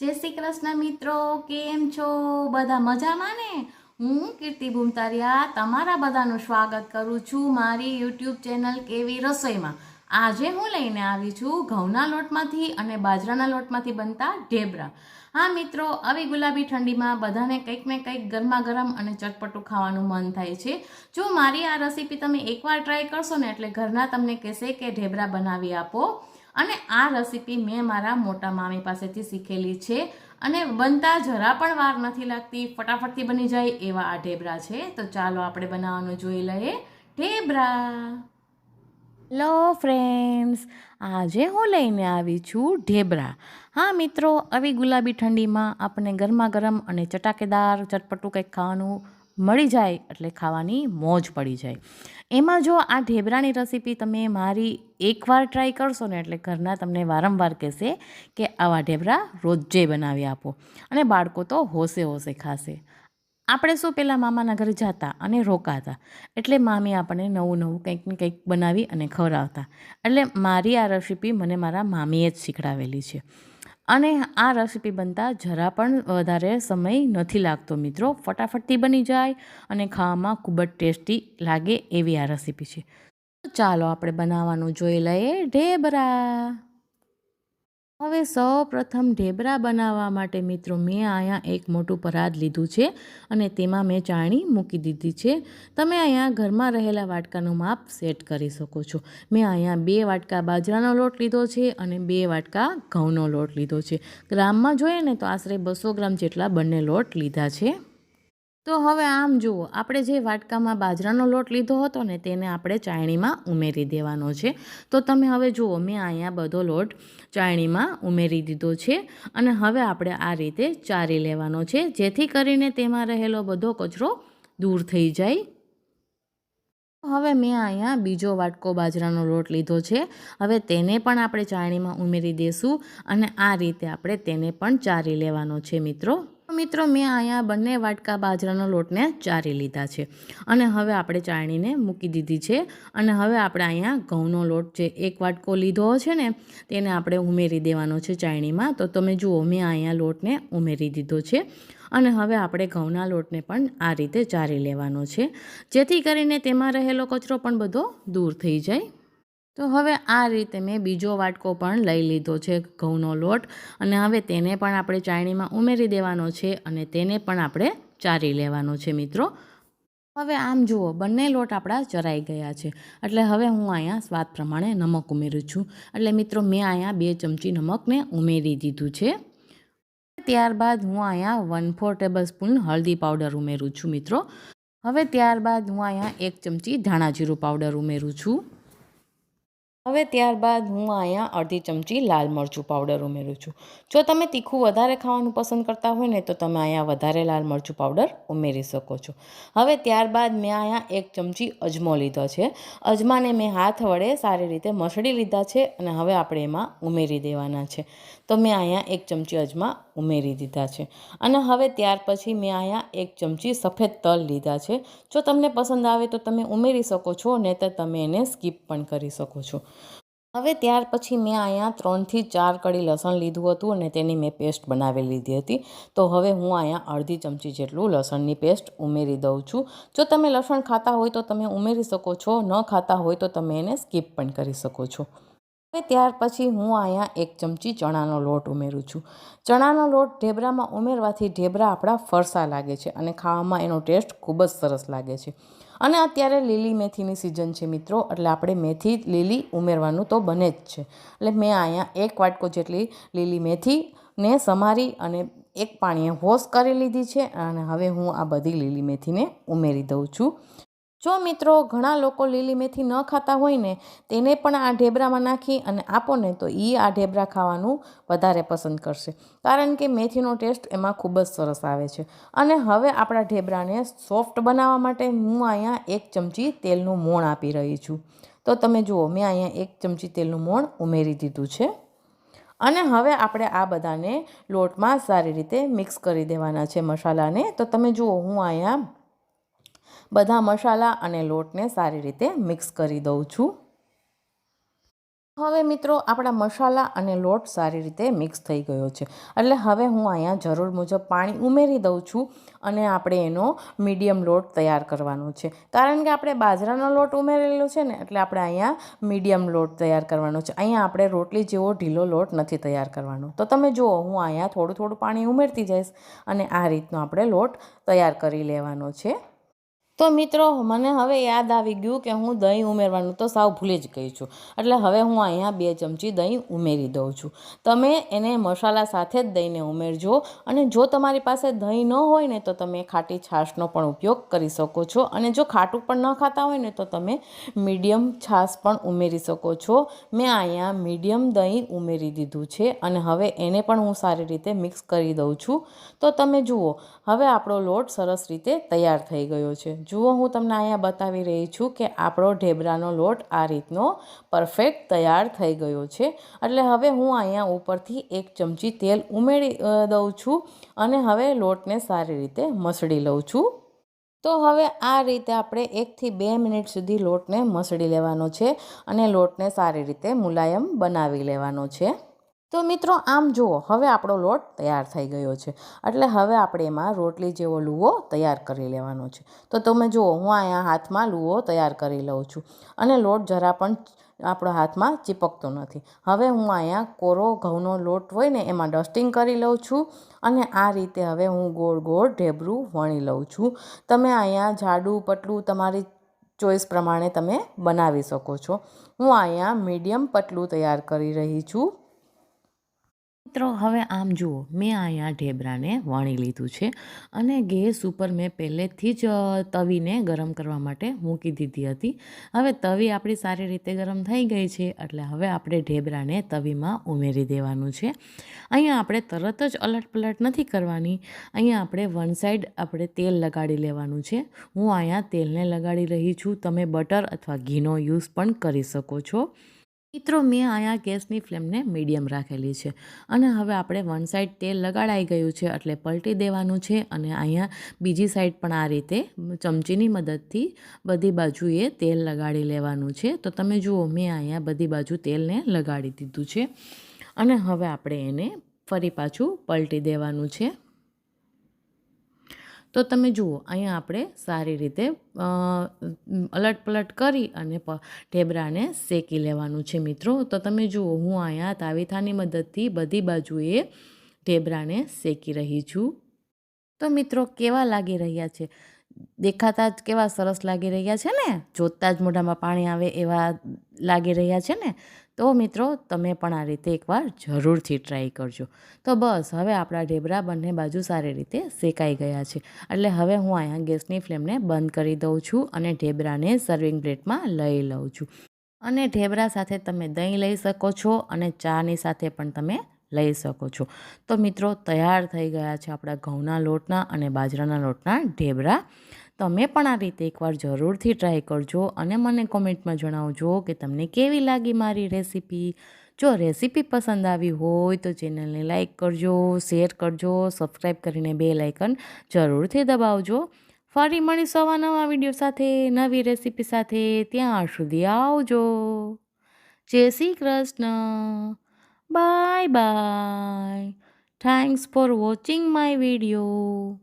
જય શ્રી કૃષ્ણ મિત્રો, કેમ છો? બધા મજામાં ને? હું કીર્તિ ભૂમતારિયા તમારા બધાનું સ્વાગત કરું છું મારી યુટ્યુબ ચેનલ કેવી રસોઈમાં. આજે હું લઈને આવી છું ઘઉંના લોટમાંથી અને બાજરાના લોટમાંથી બનતા ઢેબરા. હા મિત્રો, આવી ગુલાબી ઠંડીમાં બધાને કંઈક ને કંઈક ગરમા ગરમ અને ચટપટું ખાવાનું મન થાય છે. જો મારી આ રેસીપી તમે એકવાર ટ્રાય કરશો ને, એટલે ઘરના તમને કહેશે કે ઢેબરા બનાવી આપો. અને આ રેસીપી મેં મારા મોટા મામી પાસેથી શીખેલી છે અને બનતા જરા પણ વાર નથી લાગતી. ફટાફટથી બની જાય એવા આ ઢેબરા છે. તો ચાલો આપણે બનાવવાનું જોઈ લઈએ. ઢેબરા. લો ફ્રેન્ડ્સ, આજે હું લઈને આવી છું ઢેબરા. હા મિત્રો, આવી ગુલાબી ઠંડીમાં આપણે ગરમા ગરમ અને ચટાકેદાર, ચટપટું કંઈક ખાવાનું મળી જાય એટલે ખાવાની મોજ પડી જાય. એમાં જો આ ઢેબરાની રેસીપી તમે મારી એકવાર ટ્રાય કરશો ને એટલે ઘરના તમને વારંવાર કહેશે કે આવા ઢેબરા રોજે બનાવી આપો. અને બાળકો તો હોશે હોશે ખાશે. આપણે શું પહેલાં મામાના ઘરે જતા અને રોકાતા? એટલે મામી આપણને નવું નવું કંઈક ને કંઈક બનાવી અને ખવડાવતા. એટલે મારી આ રેસીપી મને મારા મામીએ જ શીખડાવેલી છે. અને આ રેસીપી બનતા જરા પણ વધારે સમય નથી લાગતો મિત્રો. ફટાફટથી બની જાય અને ખાવામાં ખૂબ જ ટેસ્ટી લાગે એવી આ રેસીપી છે. ચાલો આપણે બનાવવાનું જોઈ લઈએ. ઢેબરા! હવે સૌ પ્રથમ ઢેબરા બનાવવા માટે મિત્રો મેં અહીંયા એક મોટું પરાદ લીધું છે અને તેમાં મેં ચાણી મૂકી દીધી છે. તમે અહીંયા ઘરમાં રહેલા વાટકાનું માપ સેટ કરી શકો છો. મેં અહીંયા બે વાટકા બાજરાનો લોટ લીધો છે અને બે વાટકા ઘઉંનો લોટ લીધો છે. ગ્રામમાં જોઈએ ને તો આશરે બસો ગ્રામ જેટલા બંને લોટ લીધા છે. તો હવે આમ જુઓ, આપણે જે વાટકામાં બાજરાનો લોટ લીધો હતો ને, તેને આપણે ચાયણીમાં ઉમેરી દેવાનો છે. તો તમે હવે જુઓ, મેં અહીંયા બધો લોટ ચાયણીમાં ઉમેરી દીધો છે અને હવે આપણે આ રીતે ચારી લેવાનો છે, જેથી કરીને તેમાં રહેલો બધો કચરો દૂર થઈ જાય. હવે મેં અહીંયા બીજો વાટકો બાજરાનો લોટ લીધો છે. હવે તેને પણ આપણે ચાયણીમાં ઉમેરી દઈશું અને આ રીતે આપણે તેને પણ ચારી લેવાનો છે, મિત્રો. મિત્રો, મેં અહીંયા બંને વાટકા બાજરાનો લોટને ચારી લીધા છે. અને હવે આપણે ચાળણીને મૂકી દીધી છે. અને હવે આપણે અહીંયા ઘઉંનો લોટ જે એક વાટકો લીધો છે ને, તેને આપણે ઉમેરી દેવાનો છે ચાળણીમાં તો તમે જુઓ, મેં અહીંયા લોટને ઉમેરી દીધો છે. અને હવે આપણે ઘઉંના લોટને પણ આ રીતે ચારી લેવાનો છે. જેથી કરીને તેમાં રહેલો કચરો પણ બધો દૂર થઈ જાય. તો હવે આ રીતે મેં બીજો વાટકો પણ લઈ લીધો છે ઘઉંનો લોટ અને હવે તેને પણ આપણે ચાળણીમાં ઉમેરી દેવાનો છે અને તેને પણ આપણે ચારી લેવાનો છે મિત્રો. હવે આમ જુઓ, બંને લોટ આપણા ચરાઈ ગયા છે. એટલે હવે હું અહીંયા સ્વાદ પ્રમાણે નમક ઉમેરું છું. એટલે મિત્રો, મેં અહીંયા બે ચમચી નમકને ઉમેરી દીધું છે. ત્યારબાદ હું અહીંયા વન ફોર ટેબલ સ્પૂન હળદી પાવડર ઉમેરું છું મિત્રો. હવે ત્યારબાદ હું અહીંયા એક ચમચી ધાણા જીરું પાવડર ઉમેરું છું. હવે ત્યારબાદ હું અહીંયા અડધી ચમચી લાલ મરચું પાવડર ઉમેરું છું. જો તમે તીખું વધારે ખાવાનું પસંદ કરતા હોય ને તો તમે અહીંયા વધારે લાલ મરચું પાવડર ઉમેરી શકો છો. હવે ત્યારબાદ મેં અહીંયા એક ચમચી અજમો લીધો છે. અજમાને મેં હાથ વડે સારી રીતે મસળી લીધા છે અને હવે આપણે એમાં ઉમેરી દેવાના છે. તો મેં અહીંયા એક ચમચી અજમા ઉમેરી દીધા છે. અને હવે ત્યાર પછી મેં અહીંયા એક ચમચી સફેદ તલ લીધા છે. જો તમને પસંદ આવે તો તમે ઉમેરી શકો છો નહીં તો તમે એને સ્કીપ પણ કરી શકો છો. હવે ત્યાર પછી મેં અહીંયા ત્રણથી ચાર કડી લસણ લીધું હતું અને તેની મેં પેસ્ટ બનાવી લીધી હતી. તો હવે હું અહીંયા અડધી ચમચી જેટલું લસણની પેસ્ટ ઉમેરી દઉં છું. જો તમે લસણ ખાતા હોય તો તમે ઉમેરી શકો છો, ન ખાતા હોય તો તમે એને સ્કીપ પણ કરી શકો છો. હવે ત્યાર પછી હું અહીંયા એક ચમચી ચણાનો લોટ ઉમેરું છું. ચણાનો લોટ ઢેબરામાં ઉમેરવાથી ઢેબરા આપણા ફરસા લાગે છે અને ખાવામાં એનો ટેસ્ટ ખૂબ જ સરસ લાગે છે. અને અત્યારે લીલી મેથીની સિઝન છે મિત્રો, એટલે આપણે મેથી લીલી ઉમેરવાનું તો બને જ છે. એટલે મેં અહીંયા એક વાટકો જેટલી લીલી મેથીને સમારી અને એક પાણીએ વોશ કરી લીધી છે અને હવે હું આ બધી લીલી મેથીને ઉમેરી દઉં છું. જો મિત્રો ઘણા લોકો લીલી મેથી ન ખાતા હોય ને તેને પણ આ ઢેબરામાં નાખી અને આપો ને તો એ આ ઢેબરા ખાવાનું વધારે પસંદ કરશે. કારણ કે મેથીનો ટેસ્ટ એમાં ખૂબ જ સરસ આવે છે. અને હવે આપણા ઢેબરાને સોફ્ટ બનાવવા માટે હું અહીંયા એક ચમચી તેલનું મોણ આપી રહી છું. તો તમે જુઓ, મેં અહીંયા એક ચમચી તેલનું મોણ ઉમેરી દીધું છે. અને હવે આપણે આ બધાને લોટમાં સારી રીતે મિક્સ કરી દેવાના છે મસાલાને. તો તમે જુઓ, હું અહીંયા બધા મસાલા અને લોટને સારી રીતે મિક્સ કરી દઉં છું. હવે મિત્રો, આપણા મસાલા અને લોટ સારી રીતે મિક્સ થઈ ગયો છે. એટલે હવે હું અહીંયા જરૂર મુજબ પાણી ઉમેરી દઉં છું અને આપણે એનો મીડિયમ લોટ તૈયાર કરવાનો છે. કારણ કે આપણે બાજરાનો લોટ ઉમેરેલો છે ને, એટલે આપણે અહીંયા મીડિયમ લોટ તૈયાર કરવાનો છે. અહીંયા આપણે રોટલી જેવો ઢીલો લોટ નથી તૈયાર કરવાનો. તો તમે જુઓ, હું અહીંયા થોડું થોડું પાણી ઉમેરતી જઈશ અને આ રીતનો આપણે લોટ તૈયાર કરી લેવાનો છે. તો મિત્રો, મને હવે યાદ આવી ગયું કે હું દહીં ઉમેરવાનું તો સાવ ભૂલી જ ગઈ છું. એટલે હવે હું અહીંયા બે ચમચી દહીં ઉમેરી દઉં છું. તમે એને મસાલા સાથે જ દહીંને ઉમેરજો અને જો તમારી પાસે દહીં ન હોય ને તો તમે ખાટી છાશનો પણ ઉપયોગ કરી શકો છો અને જો ખાટું પણ ન ખાતા હોય ને તો તમે મીડિયમ છાશ પણ ઉમેરી શકો છો. મેં અહીંયા મીડિયમ દહીં ઉમેરી દીધું છે અને હવે એને પણ હું સારી રીતે મિક્સ કરી દઉં છું. તો તમે જુઓ, હવે આપણો લોટ સરસ રીતે તૈયાર થઈ ગયો છે. જુઓ, હું તમને અહીંયા બતાવી રહી છું કે આપણો ઢેબરાનો લોટ આ રીતનો પરફેક્ટ તૈયાર થઈ ગયો છે. એટલે હવે હું અહીંયા ઉપરથી એક ચમચી તેલ ઉમેરી દઉં છું અને હવે લોટને સારી રીતે મસળી લઉં છું. તો હવે આ રીતે આપણે એકથી બે મિનિટ સુધી લોટને મસળી લેવાનો છે અને લોટને સારી રીતે મુલાયમ બનાવી લેવાનો છે. તો મિત્રો, આમ જુઓ, હવે આપણો લોટ તૈયાર થઈ ગયો છે. એટલે હવે આપણે એમાં રોટલી જેવો લુવો તૈયાર કરી લેવાનો છે. તો તમે જુઓ, હું અહીંયા હાથમાં લુવો તૈયાર કરી લઉં છું. અને લોટ જરા પણ આપણો હાથમાં ચીપકતો નથી. હવે હું અહીંયા કોરો ઘઉંનો લોટ હોય ને, એમાં ડસ્ટિંગ કરી લઉં છું. અને આ રીતે હવે હું ગોળ ગોળ ઢેબરું વણી લઉં છું. તમે અહીંયા જાડું, પતલું તમારી ચોઈસ પ્રમાણે તમે બનાવી શકો છો. હું અહીંયા મીડિયમ પતલું તૈયાર કરી રહી છું. મિત્રો, હવે આમ જુઓ, મેં અહીંયા ઢેબરાને વણી લીધું છે અને ગેસ ઉપર મેં પહેલેથી જ તવીને ગરમ કરવા માટે મૂકી દીધી હતી. હવે તવી આપણી સારી રીતે ગરમ થઈ ગઈ છે, એટલે હવે આપણે ઢેબરાને તવીમાં ઉમેરી દેવાનું છે. અહીંયા આપણે તરત જ અલટ પલટ નથી કરવાની. અહીંયા આપણે વન સાઈડ આપણે તેલ લગાડી લેવાનું છે. હું અહીંયા તેલને લગાડી રહી છું. તમે બટર અથવા ઘીનો યુઝ પણ કરી શકો છો. મિત્રો, મેં અહીંયા ગેસની ફ્લેમને મીડિયમ રાખેલી છે અને હવે આપણે વન સાઈડ તેલ લગાડાઈ ગયું છે એટલે પલટી દેવાનું છે અને અહીંયા બીજી સાઈડ પણ આ રીતે ચમચીની મદદથી બધી બાજુએ તેલ લગાડી લેવાનું છે. તો તમે જુઓ, મેં અહીંયા બધી બાજુ તેલને લગાડી દીધું છે અને હવે આપણે એને ફરી પાછું પલટી દેવાનું છે. તો તમે જુઓ, અહીંયા આપણે સારી રીતે અલટ પલટ કરી અને ઢેબરાને શેકી લેવાનું છે મિત્રો. તો તમે જુઓ, હું અહીંયા તાવીથાની મદદથી બધી બાજુએ ઢેબરાને શેકી રહી છું. તો મિત્રો, કેવા લાગી રહ્યા છે? દેખાતા જ કેવા સરસ લાગી રહ્યા છે ને? જોતાં જ મોઢામાં પાણી આવે એવા લાગી રહ્યા છે ને? તો મિત્રો, તમે પણ આ રીતે એકવાર જરૂરથી ટ્રાય કરજો. તો બસ, હવે આપણા ઢેબરા બંને બાજુ સારી રીતે શેકાઈ ગયા છે. એટલે હવે હું અહીંયા ગેસની ફ્લેમને બંધ કરી દઉં છું અને ઢેબરાને સર્વિંગ પ્લેટમાં લઈ લઉં છું. અને ઢેબરા સાથે તમે દહીં લઈ શકો છો અને ચાની સાથે પણ તમે લઈ શકો છો. તો મિત્રો, તૈયાર થઈ ગયા છે આપણા ઘઉંના લોટના અને બાજરાના લોટના ઢેબરા. તમે પણ આ રીતે એકવાર જરૂરથી ટ્રાય કરજો અને મને કોમેન્ટમાં જણાવજો કે તમને કેવી લાગી મારી રેસીપી. જો રેસીપી પસંદ આવી હોય તો ચેનલને લાઇક કરજો, શેર કરજો, સબસ્ક્રાઈબ કરીને બે લાઇકન જરૂરથી દબાવજો. ફરી મળીશું આવા નવા વીડિયો સાથે, નવી રેસીપી સાથે. ત્યાં સુધી આવજો. જય Shri Krishna. Bye bye. Thanks for watching my video.